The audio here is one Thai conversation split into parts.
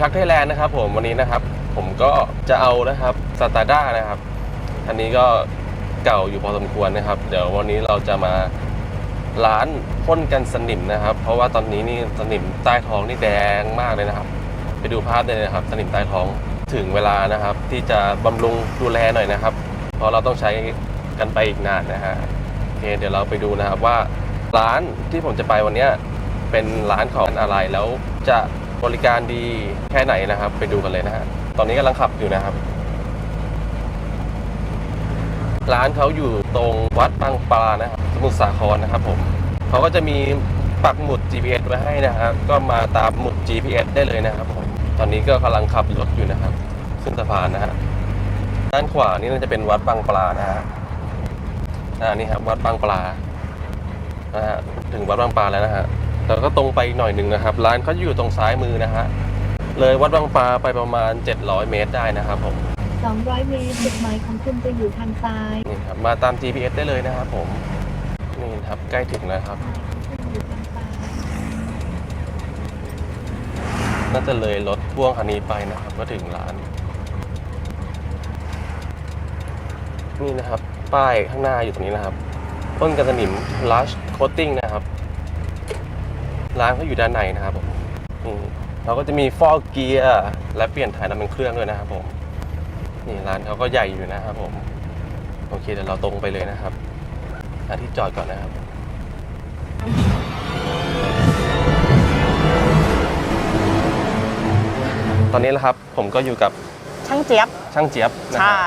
ทักไทยแลนด์นะครับผมวันนี้นะครับ ผมก็จะเอานะครับสตาร์ด้านะครับอันนี้ก็เก่าอยู่พอสมควรนะครับ เดี๋ยววันนี้เราจะมาร้านพ่นกันสนิมนะครับ เพราะว่าตอนนี้นี่สนิมใต้ท้องนี่แดงมากเลยนะครับ ไปดูภาพได้เลยนะครับ สนิมใต้ท้องถึงเวลานะครับ ที่จะบำรุงดูแลหน่อยนะครับ เพราะเราต้องใช้กันไปอีกนานนะฮะโอเคเดี๋ยวเราไปดูนะครับว่าร้านที่ผมจะไปวันนี้เป็นร้านของอะไรแล้วจะ บริการดีแค่ไหนนะครับ ไปดูกันเลยนะฮะ ตอนนี้กำลังขับอยู่นะครับ ร้านเขาอยู่ตรงวัดบางปลานะครับ สมุทรสาครนะครับผมเขาก็จะมีปักหมุด GPS ไว้ให้นะครับก็มาตามหมุด GPS ได้เลยนะครับผมตอนนี้ก็กำลังขับรถอยู่นะครับ ขึ้นสะพานนะฮะด้านขวานี่น่าจะเป็นวัดบางปลานะฮะอ่านี่ครับวัดบางปลานะฮะถึงวัดบางปลาแล้วนะฮะ แล้วก็ตรงไปอีกหน่อยหนึ่งนะครับ ร้านเขาอยู่ตรงซ้ายมือนะฮะ เลยวัดบางปลาไปประมาณ 700 เมตรได้นะครับผม 200 เมตรจุดหมายของคุณจะอยู่ทางซ้ายนี่ครับ มาตาม GPS ได้เลยนะครับผม นี่ครับใกล้ถึงแล้วครับคุณอยู่ทางซ้ายน่าจะเลยรถพ่วงคันนี้ไปนะครับ ก็ถึงร้าน นี่นะครับ ป้ายข้างหน้าอยู่ตรงนี้นะครับ ต้นกันสนิม Lush Coating นะครับ ร้านเขาอยู่ด้านในนะครับผมนี่เราก็จะมีฟอกเกียร์และเปลี่ยนถ่ายน้ำมันเครื่องด้วยนะครับผมนี่ร้านเขาก็ใหญ่อยู่นะครับผมโอเคเดี๋ยวเราตรงไปเลยนะครับหาที่จอดก่อนนะครับตอนนี้นะครับผมก็อยู่กับช่างเจี๊ยบ ช่างเจี๊ยบนะคใช่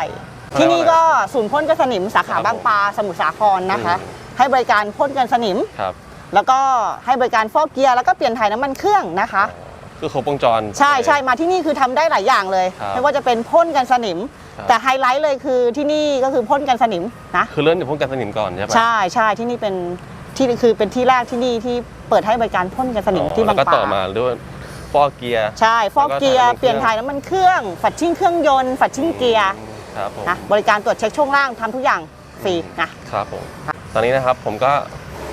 รับที่นี่ก็ศูนย์พ่นกันสนิมสาขาครับบางปลาสมุทรสาครนะคะอืมให้บริการพ่นกันสนิมครับ แล้วก็ให้บริการฟอกเกียร์แล้วก็เปลี่ยนถ่ายน้ำมันเครื่องนะคะ คือครบวงจร ใช่ใช่มาที่นี่คือทำได้หลายอย่างเลย ครับไม่ว่าจะเป็นพ่นกันสนิม ครับ แต่ไฮไลท์เลยคือที่นี่ก็คือพ่นกันสนิมนะคือเริ่มจากพ่นกันสนิมก่อนใช่ปะใช่ใช่ที่นี่เป็นที่คือเป็นที่แรกที่นี่ที่เปิดให้บริการพ่นกันสนิมอ๋อที่แล้บางวก็ปลาต่อมาด้วยฟอกเกียร์ ใช่ ฟอกเกียร์แล้วก็ถ่ายน้ำมันเครื่อง เปลี่ยนถ่ายน้ำมันเครื่อง ฝัดชิ่งเครื่องยนต์ ฝัดชิ่งเกียร์ครับผมนะ บริการตรวจเช็คช่วงล่างทำทุกอย่างฟรีนะ ครับผมตอนนี้นะครับผมก็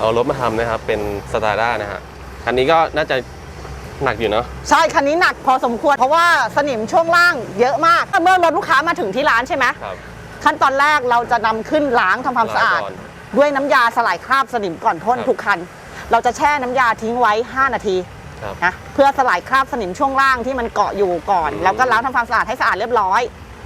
เอารถมาทำนะครับ เป็นสตาร์ด้านะฮะคันนี้ก็น่าจะหนักอยู่เนาะ ใช่ คันนี้หนักพอสมควรเพราะว่าสนิมช่วงล่างเยอะมาก เมื่อรถลูกค้ามาถึงที่ร้านใช่ไหมครับ ขั้นตอนแรกเราจะนำขึ้นล้างทำความสะอาด ล้งก่นด้วยน้ำยาสลายคราบสนิมก่อนพ่นครับ ทุกคัน เราจะแช่น้ำยาทิ้งไว้ 5 นาทีครับ นะเพื่อสลายคราบสนิมช่วงล่างที่มันเกาะอยู่ก่อน อืม แล้วก็ล้างทำความสะอาดให้สะอาดเรียบร้อย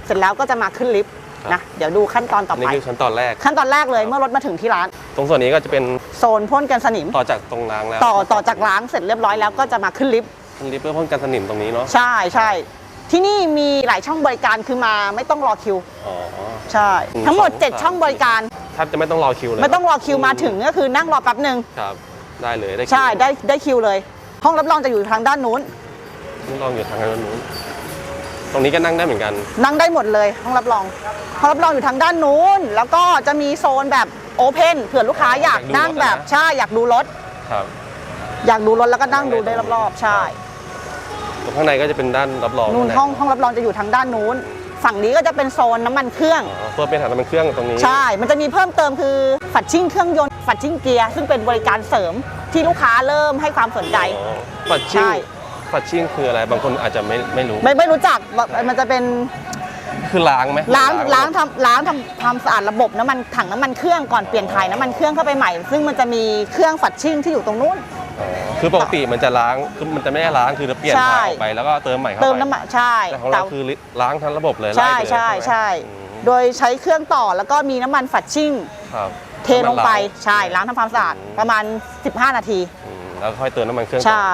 เสร็จแล้วก็จะมาขึ้นลิฟต์ครับ นะเดี๋ยวดูขั้นตอนต่อนี่ไป คือขั้นตอนแรก ขั้นตอนแรกเลยเมื่อรถมาถึงที่ร้าน ตรงส่วนนี้ก็จะเป็นโซนพ่นกันสนิม ต่อจากตรงล้างแล้วต่อต่อจากล้างเสร็จเรียบร้อยแล้วก็จะมาขึ้นลิฟต์ขึ้นลิฟต์เพื่อพ่นกันสนิมตรงนี้เนาะใช่ใช่ที่นี่มีหลายช่องบริการคือมาไม่ต้องรอคิว อ๋อ ใช่อืมทั้งหมด สองสาม 7 ช่องบริการ แทบจะไม่ต้องรอคิวเลยไม่ต้องรอคิวมาถึงก็คือนั่งรอแป๊บหนึ่งครับได้เลยได้คิวใช่ได้ได้คิวเลย ห้องรับรองจะอยู่ทางด้านนู้นนี่ลองอยู่ทางด้านนู้น ตรงนี้ก็นั่งได้เหมือนกัน นั่งได้หมดเลยห้องรับรองห้องรับรองอยู่ทางด้านนู้น แล้วก็จะมีโซนแบบโอเพนเผื่อลูกค้าอยากอยากดูนั่งรถอะนะแบบใช่อยากดูรถ ครับ อยากดูรถแล้วก็นั่งดูได้รอบๆใช่ ตรงข้างในก็จะเป็นด้านรับรองนู่นข้าให้องห้องรับรองจะอยู่ทางด้านนู้น ฝั่งนี้ก็จะเป็นโซนน้ำมันเครื่อง อ๋อเพื่อเป็นถังน้ำมันเครื่องตรงนี้ ใช่ มันจะมีเพิ่มเติมคือฝัดชิ่งเครื่องยนต์ฝัดชิ่งเกียร์ซึ่งเป็นบริการเสริมที่ลูกค้าเริ่มให้ความสนใจอ๋อฝัดชิ่งใช่ ฝัดชิ่งคืออะไร บางคนอาจจะไม่ไม่รู้ ไม่ไม่รู้จักมันจะเป็นคือล้างไหมล้างล้างทำล้างทำความสะอาดระบบน้ำมันถังน้ำมันเครื่องก่อนเปลี่ยนถ่ายน้ำมันเครื่องเข้าไปใหม่ ซึ่งมันจะมีเครื่องฝัดชิ่งที่อยู่ตรงนู้นอ๋อคือปกติมันจะล้างคือมันจะไม่ได้ล้างคือเราเปลี่ยนใช่ถ่ายออกไปแล้วก็เติมใหม่เข้าไปเติมน้ำมันใช่แต่ของเราคือล้างทั้งระบบเลยใช่ไล่ไปเลยใช่ไหมใช่อืมโดยใช้เครื่องต่อแล้วก็มีน้ำมันฝัดชิ่งครับเทลงไปน้ำมันใช่ล้างทำความสะอาดอืมประมาณ 15 นาทีอืมแล้วค่อยเติมน้ำมันเครื่องต่อใช่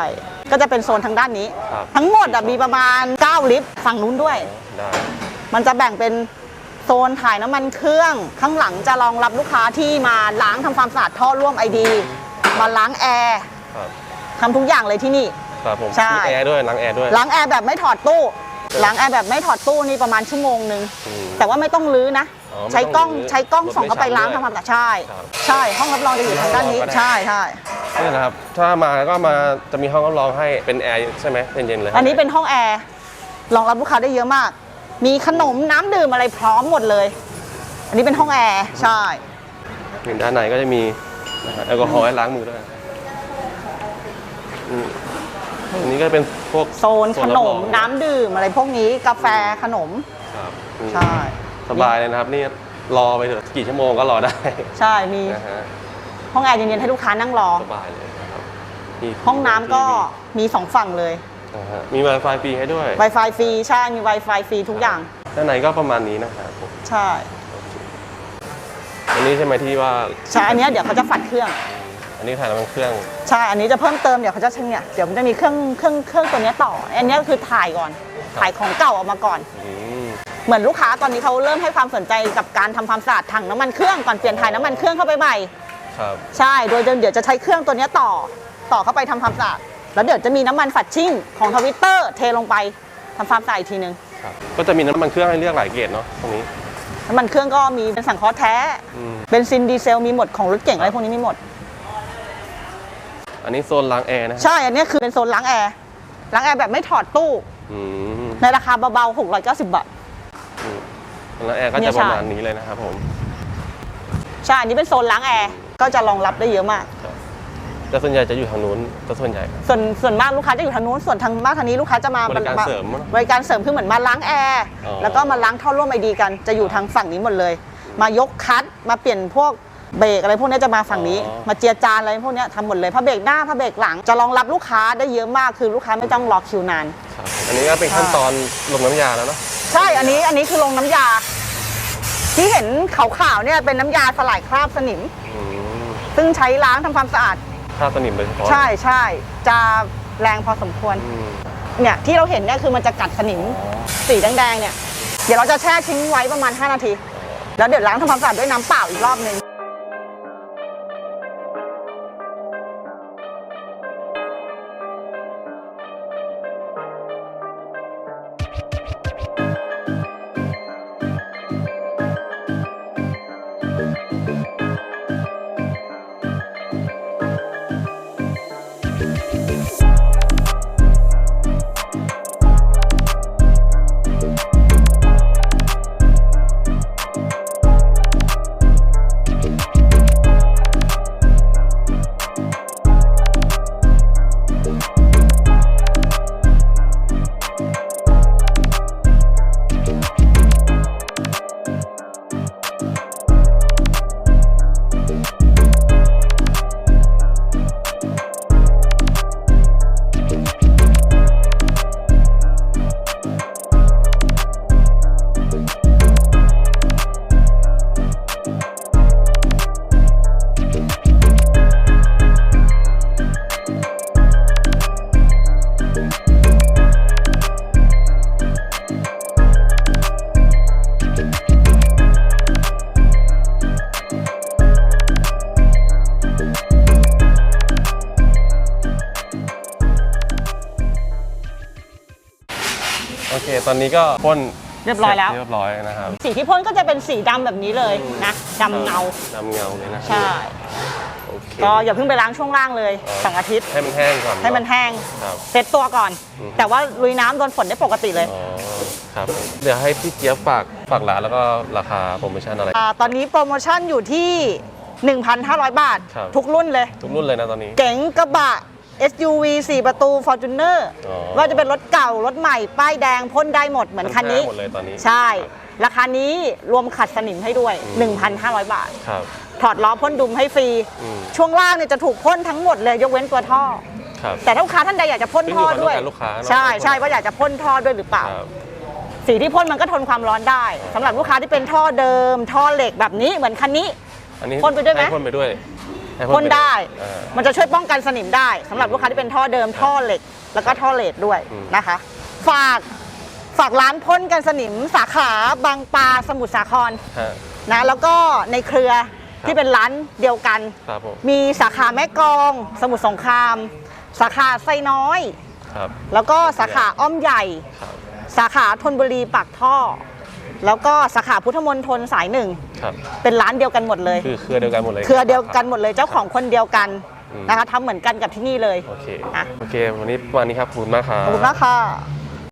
ก็จะเป็นโซนทางด้านนี้ ครับ ทั้งหมดอะมีประมาณ 9 ลิฟต์ฝั่งนู้นด้วย ได้ มันจะแบ่งเป็นโซนถ่ายน้ำมันเครื่อง ข้างหลังจะรองรับลูกค้าที่มาล้างทำความสะอาดท่อร่วมไอดี มาล้างแอร์ครับ ทำทุกอย่างเลยที่นี่ ครับผมใช่ มีแอร์ด้วยล้างแอร์ด้วย ล้างแอร์แบบไม่ถอดตู้ล้างแอร์แบบไม่ถอดตู้นี่ประมาณชั่วโมงหนึ่งอืมแต่ว่าไม่ต้องลื้อนะ อ๋อไม่ใช้กล้องต้องลื้อใช้กล้องรถส่องเข้าไปไม่ช้ำล้างด้วยทำความสะอาดใช่ ครับใช่ห้องรับรองจะอยู่ทางด้านนี้ ห้องรับรองก็ได้ ใช่ใช่ นี่นะครับ ถ้ามาก็มาจะมีห้องรับรองให้เป็นแอร์ใช่ไหมเย็นๆเลยอันนี้เป็นห้องแอร์รองรับลูกค้าได้เยอะมาก มีขนมน้ำดื่มอะไรพร้อมหมดเลย อันนี้เป็นห้องแอร์ใช่นี่ด้านในก็จะมีนะครับแอลกอฮอล์ให้ล้างมือด้วยอืมอันนี้ก็เป็นพวกโซนขนมรับรองน้ำดื่มอะไรพวกนี้กาแฟขนมครับอืมใช่ สบายเลยนะครับนี่รอไปเถอะกี่ชั่วโมงก็รอได้ ใช่มีนะฮะ ห้องแอร์เย็นๆให้ลูกค้านั่งรอสบายเลยนะครับมีห้องน้ำก็มีสองฝั่งเลย นะฮะมี Wi-Fi ฟรีให้ด้วย Wi-Fi ฟรีใช่มี Wi-Fi ฟรีทุกอย่าง ด้านในก็ประมาณนี้นะครับผมใช่ อันนี้ใช่ไหมที่ว่าใช่อันเนี้ยเดี๋ยวเขาจะฝัดเครื่อง อันนี้ถ่ายน้ำมันเครื่องใช่ อันนี้จะเพิ่มเติมเดี๋ยวเขาจะเนี่ยเดี๋ยวมันจะมีเครื่องเครื่องเครื่องตัวเนี้ยต่อ อันเนี้ยคือถ่ายก่อน ถ่ายของเก่าออกมาก่อน อืมเหมือนลูกค้าตอนนี้เขาเริ่มให้ความสนใจกับการทำความสะอาดถังน้ำมันเครื่องก่อนเปลี่ยนถ่ายน้ำมันเครื่องเข้าไปใหม่ ครับใช่โดยเดี๋ยวจะใช้เครื่องตัวเนี้ยต่อต่อเข้าไปทำความสะอาดแล้วเดี๋ยวจะมีน้ำมันฝัดชิ่งของทวิตเตอร์เทลงไปทำความสะอาดอีกทีนึงครับก็จะมีน้ำมันเครื่องให้เลือกหลายเกรดเนาะตรงนี้ น้ำมันเครื่องก็มีเป็นสังเคราะห์แท้อืม เบนซินดีเซลมีหมดของรถเก่งอะไรพวกนี้มีหมด อันนี้โซนล้างแอร์นะฮะใช่ อันเนี้ยคือเป็นโซนล้างแอร์ ล้างแอร์แบบไม่ถอดตู้ อืมในราคาเบาๆ 690 บาทอืมล้างแอร์ก็เนี่จะยปใช่ระมาณนี้เลยนะครับผม ใช่ อันนี้เป็นโซนล้างแอร์ ก็จะรองรับได้เยอะมาก แต่ส่วนใหญ่จะอยู่ทางนู้นก็ส่วนใหญ่ส่วนส่วนมากลูกค้าจะอยู่ทางนู้นส่วนทางบ้านทางนี้ลูกค้าจะมาบริการเสริมบริการเสริมคือเหมือนมาล้างแอร์อ๋อ แล้วก็มาล้างท่อร่วมไอดีกันจะอยู่ทางฝั่งนี้หมดเลย มายกคัดมาเปลี่ยนพวกเบรกอะไรพวกนี้จะมาฝั่งนี้ มาเจียจานอะไรพวกนี้ทำหมดเลยผ้าเบรกหน้าผ้าเบรกหลังจะรองรับลูกค้าได้เยอะมากคือลูกค้าไม่ต้องรอคิวนาน ครับ อันนี้ก็เป็นขั้นตอนลงน้ำยาแล้วเนาะ ใช่ อันนี้ อันนี้คือลงน้ำยา ที่เห็นขาวๆเนี่ยเป็นน้ำยาสลายคราบสนิม อืม ซึ่งใช้ล้างทำความสะอาดค่าสนิมโดยเฉพาะใช่ใช่จะแรงพอสมควร อืม เนี่ยที่เราเห็นเนี่ยคือมันจะกัดสนิมสีแดงๆเนี่ย เดี๋ยวเราจะแช่ทิ้งไว้ประมาณ 5 นาที แล้วเดี๋ยวล้างทำความสะอาดด้วยน้ำเปล่าอีกรอบหนึ่ง ตอนนี้ก็พ่นเรียบร้อยแล้วเสจเรียบร้อยนะครับสีที่พ่นก็จะเป็นสีดำแบบนี้เลยนะดำเงา ดำเงาเลยนะใช่ โอเคก็อย่าเพิ่งไปล้างช่วงล่างเลยสองอาทิตย์ ให้มันแห้งก่อนให้มันแห้งครับ เซ็ตตัวก่อน อืม แต่ว่าลุยน้ำโดนฝนได้ปกติเลยอ๋อครับเดี๋ยวให้พี่เจี๊ยบฝากฝากร้านแล้วก็ราคาโปรโมชั่นอะไรอ่าตอนนี้โปรโมชั่นอยู่ที่ 1,500 บาท ครับ ทุกรุ่นเลย ทุกรุ่นเลยนะตอนนี้ เก๋งกระบะ SUV 4 ประตู Fortuner อ๋อ ว่าจะเป็นรถเก่ารถใหม่ ป้ายแดงพ่นได้หมดเหมือนคันนี้ หมดเลยตอนนี้ ใช่ ราคานี้รวมขัดสนิมให้ด้วย1,500 บาท ครับ ถอดล้อพ่นดุมให้ฟรี อืม ช่วงล่างเนี่ยจะถูกพ่นทั้งหมดเลยยกเว้นตัวท่อ ครับ แต่ถ้าลูกค้าท่านใดอยากจะพ่นท่อด้วย ขึ้นอยู่กับลูกค้าเนอะ ใช่ใช่ว่าอยากจะพ่นท่อด้วยหรือเปล่า ครับ สีที่พ่นมันก็ทนความร้อนได้สำหรับลูกค้าที่เป็นท่อเดิม ท่อเหล็กแบบนี้เหมือนคันนี้ อันนี้พ่นไปด้วยไหม ให้พ่นไปด้วยให้ พ่นได้อ่ามันจะช่วยป้องกันสนิมได้สำหรับลูกค้าที่เป็นท่อเดิมท่อเหล็ก แล้วก็ท่อเลดด้วยอืมนะคะ ฝากฝากร้านพ่นกันสนิมสาขาบางปลาสมุทรสาครฮะ นะแล้วก็ในเครือครับที่เป็นร้านเดียวกัน ครับผม มีสาขาแม่กลอง สมุทรสงคราม สาขาไซน้อย ครับ แล้วก็สาขาอ้อมใหญ่ ครับ สาขาธนบุรีปากท่อ แล้วก็สาขาพุทธมณฑลสายหนึ่ง ครับเป็นร้านเดียวกันหมดเลย คือเครือเดียวกันหมดเลยเครือเดียวกันหมดเลยเจ้าของคนเดียวกันอืมนะคะทำเหมือนกันกับที่นี่เลยโอเค อะโอเค วันนี้ประมาณนี้ครับขอบคุณมากครับ ขอบคุณมากค่ะ